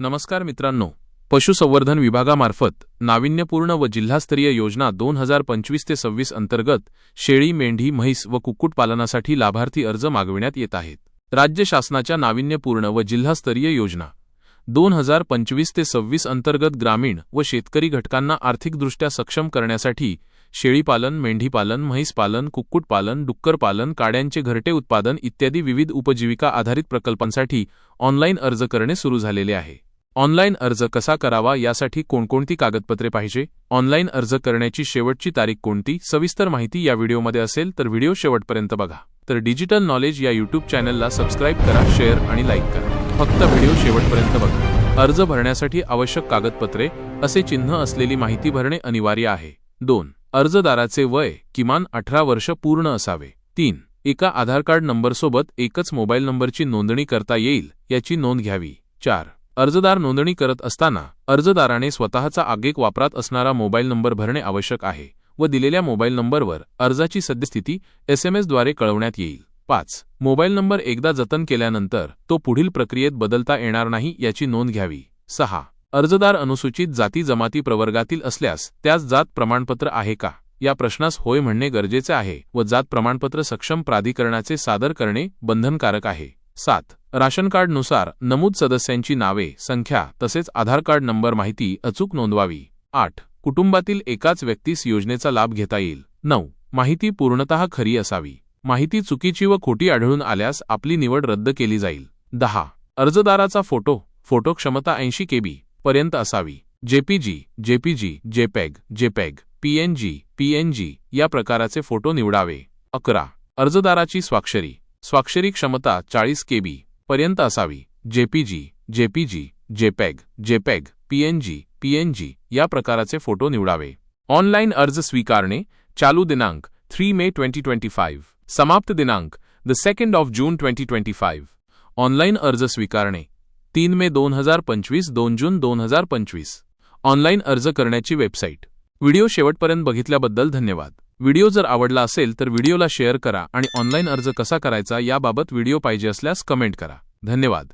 नमस्कार मित्रांनो. पशुसंवर्धन विभागामार्फत नाविन्यपूर्ण व जिल्हास्तरीय योजना दोन हजार पंचवीस ते सव्वीस अंतर्गत शेळी मेंढी म्हैस व कुक्कुटपालनासाठी लाभार्थी अर्ज मागविण्यात येत आहेत. राज्य शासनाच्या नाविन्यपूर्ण व जिल्हास्तरीय योजना दोन हजार पंचवीस ते सव्वीस अंतर्गत ग्रामीण व शेतकरी घटकांना आर्थिकदृष्ट्या सक्षम करण्यासाठी शेळीपालन मेंढीपालन म्हैसपालन कुक्कुटपालन डुक्करपालन काड्यांचे घरटे उत्पादन इत्यादी विविध उपजीविका आधारित प्रकल्पांसाठी ऑनलाईन अर्ज करणे सुरू झालेले आहे. ऑनलाईन अर्ज कसा करावा यासाठी कोणकोणती कागदपत्रे पाहिजे? ऑनलाईन अर्ज करण्याची शेवटची तारीख कोणती? सविस्तर माहिती या व्हिडिओमध्ये असेल तर व्हिडिओ शेवटपर्यंत बघा. तर डिजिटल नॉलेज या यूट्यूब चॅनलला सबस्क्राईब करा शेअर आणि लाईक करा. फक्त व्हिडिओ शेवटपर्यंत बघा. अर्ज भरण्यासाठी आवश्यक कागदपत्रे असे चिन्ह असलेली माहिती भरणे अनिवार्य आहे. दोन अर्जदाराचे वय किमान अठरा वर्ष पूर्ण असावे. तीन एका आधार कार्ड नंबरसोबत एकच मोबाईल नंबरची नोंदणी करता येईल याची नोंद घ्यावी. चार अर्जदार नोंदणी करत असताना अर्जदाराने स्वतःचा आगेक वापरात असणारा मोबाईल नंबर भरणे आवश्यक आहे व दिलेल्या मोबाईल नंबरवर अर्जाची सद्यस्थिती एसएमएसद्वारे कळवण्यात येईल. पाच मोबाईल नंबर एकदा जतन केल्यानंतर तो पुढील प्रक्रियेत बदलता येणार नाही याची नोंद घ्यावी. सहा अर्जदार अनुसूचित जाती जमाती प्रवर्गातील असल्यास त्यास जात प्रमाणपत्र आहे का? या प्रश्नास होय म्हणणे गरजेचे आहे व जात प्रमाणपत्र सक्षम प्राधिकरणाचे सादर करणे बंधनकारक आहे. सात. राशन कार्डनुसार नमूद सदस्यांची नावे संख्या तसेच आधार कार्ड नंबर माहिती अचूक नोंदवावी. आठ. कुटुंबातील एकाच व्यक्तीस योजनेचा लाभ घेता येईल. नऊ. माहिती पूर्णतः खरी असावी. माहिती चुकीची व खोटी आढळून आल्यास आपली निवड रद्द केली जाईल. दहा. अर्जदाराचा फोटो फोटो क्षमता ऐंशी केबी. पर्यंत असावी. JPG JPG JPEG JPEG PNG PNG या प्रकाराचे फोटो निवडावे. अकरा. अर्जदाराची स्वाक्षरी. स्वाक्षरी क्षमता चाळीस केबी पर्यंत असावी. JPG JPG JPEG JPEG PNG PNG या प्रकाराचे फोटो निवडावे. ऑनलाईन अर्ज स्वीकारणे. चालू दिनांक three May twenty twenty five. समाप्त दिनांक the second of June twenty twenty five. Online अर्ज स्वीकारणे. तीन मे दोन हजार पंचवीस दोन जून दोन हजार पंचवीस. ऑनलाईन अर्ज करण्याची वेबसाईट. व्हिडिओ शेवटपर्यंत बघितल्याबद्दल धन्यवाद. व्हिडिओ जर आवडला असेल तर व्हिडिओला शेअर करा आणि ऑनलाईन अर्ज कसा करायचा याबाबत व्हिडिओ पाहिजे असल्यास कमेंट करा. धन्यवाद.